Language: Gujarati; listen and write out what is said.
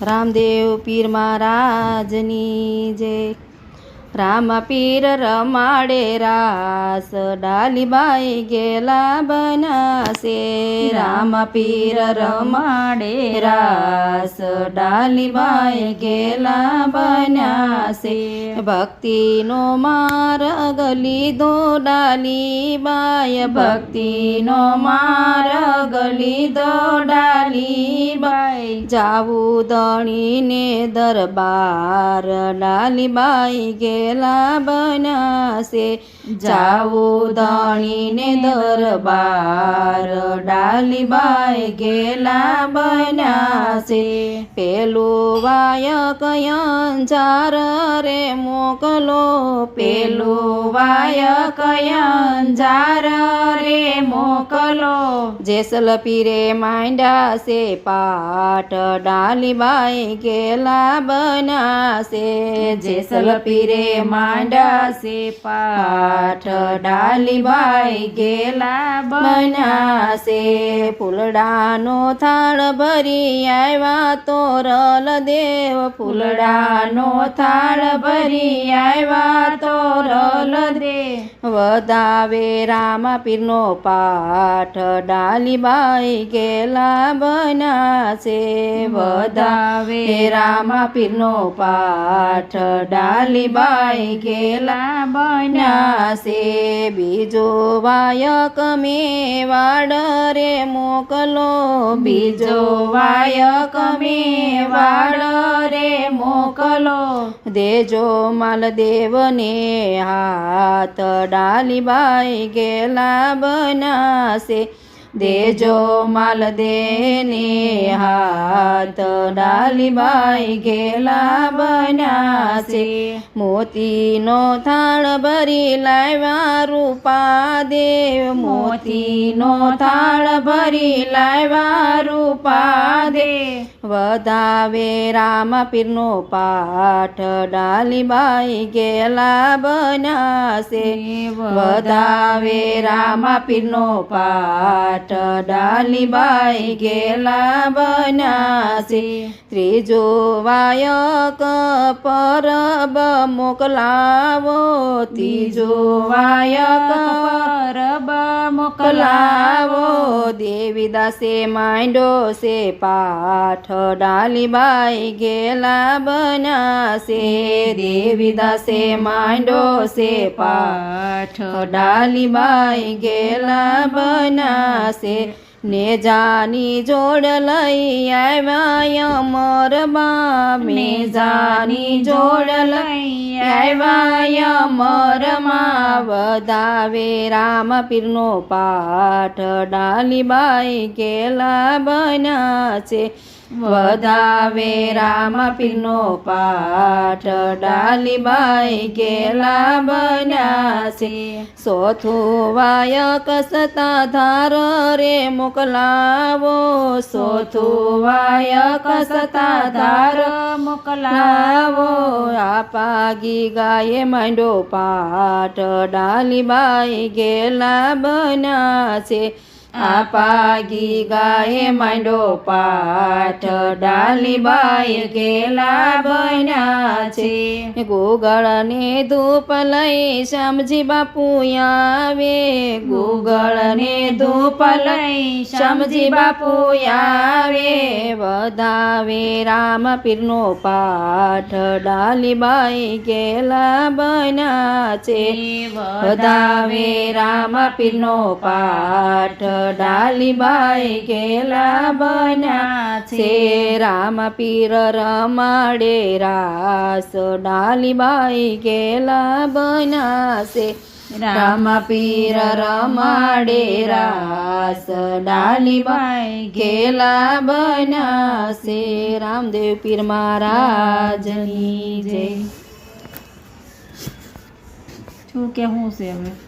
રામદેવ પીર મહારાજની જય. રામ પીર રમાડે રાસ ડાલીબાઈ ગેલા બનાસે રામ પીર રમાડે રાસ ડાલીબાઈ ગેલા બનાસે ભક્તિનો માર્ગ લીધો ડાલીબાઈ ભક્તિનો માર્ગ લીધો ડાલીબાઈ જાવું દણીને દરબાર ડાલીબાઈ ગેલા બનાશે. જાઓ દણીને દરબાર ડાલીબાઈ ગેલા બનાશે. પેલું વાયક અંજાર રે મોકલો, પેલું વાયક અંજાર રે મોકલો. જેસલ પીરે માંડા છે પાટ ડાલીબાઈ ગેલા બનાસે જેસલ પીરે માંડ્યા સે પાઠ ડાલીબાઈ ગેલા બનાશે. ફૂલડાનો થાળ ભરી આવ્યા તોરલ દેવ ફૂલડાનો થાળ ભરી આવ્યા તોરલ દેવ વધાવે રામા પીરનો પાઠ ડાલીબાઈ ગેલા બનાસે વધાવે રામા પીરનો પાઠ ડાલીબાઈ ગેલા બનાસે બીજો વાયક મે વાડ રે મોકલો. બીજો વાયક મે વાડ રે મોકલો. દેજો માલદેવને હાથ ડાલી બાઈ ગેલા બનાસે દેજો માલ દેને હાથ ડાલીબાઈ ગેલા બનાસે મોતીનો થાળ ભરી લાવ્યા રૂપા દેવ. મોતીનો થાળ ભરી લાવ્યા રૂપા દેવ. વધાવે રામ પીરનો પાઠ ડાલીબાઈ ગેલા બન્યાસે વધાવે રામ પીરનો પાઠ ડાલીબાઈ ગેલા બનાસે ત્રીજો વાયક પરબ મોકલાવો ત્રીજો વાયક પરબ મોકલાવો. દેવીદાસે માંડો છે પાઠ ડાલીબાઈ ગેલા બનાસે દેવીદાસે માંડો છે પાઠ ડાલીબાઈ ગેલા બનાસે ને જાની જોડ લઈ આવ્યા અમર બા ને જાની જોડ લઈ આવ્યા અમરમાં વધાવે રામ પીરનો પાઠ ડાલીબાઈ ગેલા બન્યા છે વધાવે રામ પીરનો પાઠ ડાલીબાઈ ગેલા બન્યા છે. સોથું વાયક સતાધાર રે મોકલાવો. સોથું કસતા ધાર મોકલાવો. આપાગી ગાયે માંડો પાઠ ડાલીબાઈ ગેલા બન્યા છે. આપાગી ગાય માંડો પાઠ ડાલીબાઈ ગેલા બન્યા છે. ગોગળને ધૂપ લઈ શ્યામજી બાપુ આવે. ગોગળને ધૂપ લઈ શ્યામજી બાપુ આવે. વધાવે રામ પીરનો પાઠ ડાલીબાઈ ગેલા બન્યા છે. વધાવે રામ પીરનો પાઠ ડાલીબાઈ ગેલા બન્યા છે રામ પીર રમાડે રાસ ડાલીબાઈ ગેલા બન્યા છે રામ પીર રમાડે રાસ ડાલીબાઈ ગેલા બન્યા છે રામદેવ પીર મહારાજની જય શું કે હું છે હવે